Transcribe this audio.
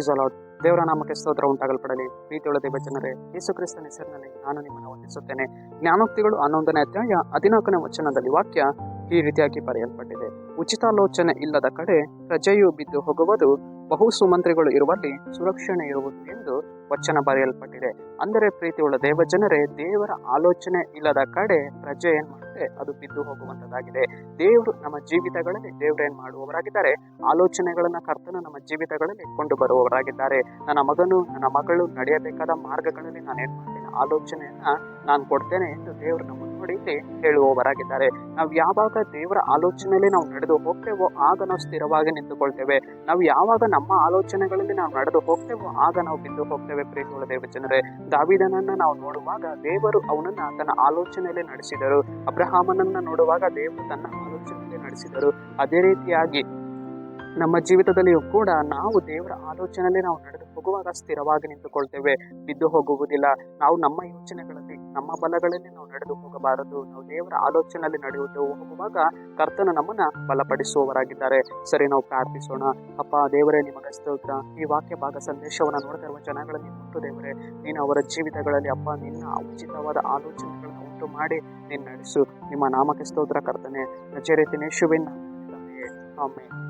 Price ಅಲಾಡ್ ದೇವರ ನಾಮಕ್ಕೆ ಸ್ತೋತ್ರ ಉಂಟಾಗಲ್ಪಡಲಿ. ಪ್ರೀತಿಯೊಳ ದೇವ ಜನರೇ, ಯೇಸು ಕ್ರಿಸ್ತನ ಹೆಸರಿನಲ್ಲಿ ನಾನು ನಿಮ್ಮನ್ನು ವಂದಿಸುತ್ತೇನೆ. ಜ್ಞಾನೋಕ್ತಿಗಳು ಹನ್ನೊಂದನೇ ಅಧ್ಯಾಯ ಹದಿನಾಲ್ಕನೇ ವಚನದಲ್ಲಿ ವಾಕ್ಯ ಈ ರೀತಿಯಾಗಿ ಬರೆಯಲ್ಪಟ್ಟಿದೆ. ಉಚಿತಾಲೋಚನೆ ಇಲ್ಲದ ಕಡೆ ಪ್ರಜೆಯು ಬಿದ್ದು ಹೋಗುವುದು, ಬಹು ಸುಮಂತ್ರಿಗಳು ಇರುವಲ್ಲಿ ಸುರಕ್ಷಣೆ ಇರುವುದು ಎಂದು ವಚನ ಬರೆಯಲ್ಪಟ್ಟಿದೆ. ಅಂದರೆ ಪ್ರೀತಿಯುಳ್ಳ ದೇವ ಜನರೇ ದೇವರ ಆಲೋಚನೆ ಇಲ್ಲದ ಕಡೆ ಪ್ರಜೆ ಅದು ಬಿದ್ದು ಹೋಗುವಂತದ್ದಾಗಿದೆ ದೇವರು ನಮ್ಮ ಜೀವಿತಗಳಲ್ಲಿ ದೇವರು ಏನ್ ಮಾಡುವವರಾಗಿದ್ದಾರೆ. ಆಲೋಚನೆಗಳನ್ನ ಕರ್ತನ ನಮ್ಮ ಜೀವಿತಗಳಲ್ಲಿ ಕೊಂಡು ಬರುವವರಾಗಿದ್ದಾರೆ. ನನ್ನ ಮಗನು, ನನ್ನ ಮಗಳು ನಡೆಯಬೇಕಾದ ಮಾರ್ಗಗಳಲ್ಲಿ ನಾನು ಏನ್ ಮಾಡ್ತೇನೆ? ಆಲೋಚನೆಯನ್ನ ನಾನು ಕೊಡ್ತೇನೆ ಎಂದು ದೇವರು ನಮ್ಮ ಇಲ್ಲಿ ಹೇಳುವವರಾಗಿದ್ದಾರೆ. ನಾವು ಯಾವಾಗ ದೇವರ ಆಲೋಚನೆಯಲ್ಲಿ ನಾವು ನಡೆದು ಹೋಗ್ತೇವೋ ಆಗ ನಾವು ಸ್ಥಿರವಾಗಿ ನಿಂತುಕೊಳ್ತೇವೆ. ನಾವು ಯಾವಾಗ ನಮ್ಮ ಆಲೋಚನೆಗಳಲ್ಲಿ ನಾವು ನಡೆದು ಹೋಗ್ತೇವೋ ಆಗ ನಾವು ಬಿದ್ದು ಹೋಗ್ತೇವೆ ಪ್ರೀತಿಯುಳ್ಳ ದೇವ ಜನರೇ ನಾವು ನೋಡುವಾಗ ದೇವರು ಅವನನ್ನ ತನ್ನ ಆಲೋಚನೆಯಲ್ಲಿ ನಡೆಸಿದರು. ಅಬ್ರಹಾಮನನ್ನ ನೋಡುವಾಗ ದೇವರು ತನ್ನ ಆಲೋಚನೆಯಲ್ಲಿ ನಡೆಸಿದರು. ಅದೇ ರೀತಿಯಾಗಿ ನಮ್ಮ ಜೀವಿತದಲ್ಲಿಯೂ ಕೂಡ ನಾವು ದೇವರ ಆಲೋಚನೆಯಲ್ಲಿ ನಾವು ನಡೆದು ಹೋಗುವಾಗ ಸ್ಥಿರವಾಗಿ ನಿಂತುಕೊಳ್ತೇವೆ. ಬಿದ್ದು ಹೋಗುವುದಿಲ್ಲ. ನಾವು ನಮ್ಮ ಯೋಚನೆಗಳಲ್ಲಿ ನಮ್ಮ ಬಲಗಳಲ್ಲಿ ನಾವು ನಡೆದು ಹೋಗಬಾರದು. ನಾವು ದೇವರ ಆಲೋಚನೆಯಲ್ಲಿ ನಡೆಯುವುದು ಹೋಗುವಾಗ ಕರ್ತನ ನಮ್ಮನ್ನ ಬಲಪಡಿಸುವವರಾಗಿದ್ದಾರೆ. ಸರಿ, ನಾವು ಪ್ರಾರ್ಥಿಸೋಣ. ಅಪ್ಪ, ದೇವರೇ, ನಿಮಗೆ ಸ್ತೋತ್ರ. ಈ ವಾಕ್ಯ ಭಾಗ ಸಂದೇಶವನ್ನು ನೋಡುತ್ತಿರುವ ಜನಗಳಲ್ಲಿ ಮುಟ್ಟು ದೇವರೇ. ನೀನು ಅವರ ಜೀವಿತಗಳಲ್ಲಿ ಅಪ್ಪ, ನಿನ್ನ ಉಚಿತವಾದ ಆಲೋಚನೆಗಳನ್ನು ಉಂಟು ಮಾಡಿ ನೀನು ನಡೆಸು. ನಿಮ್ಮ ನಾಮಕ್ಕೆ ಸ್ತೋತ್ರ ಕರ್ತನೆ. ನಜರೇತಿನ ಯೇಸುವಿನ ಆಮೇಲೆ ಆಮೆನ್.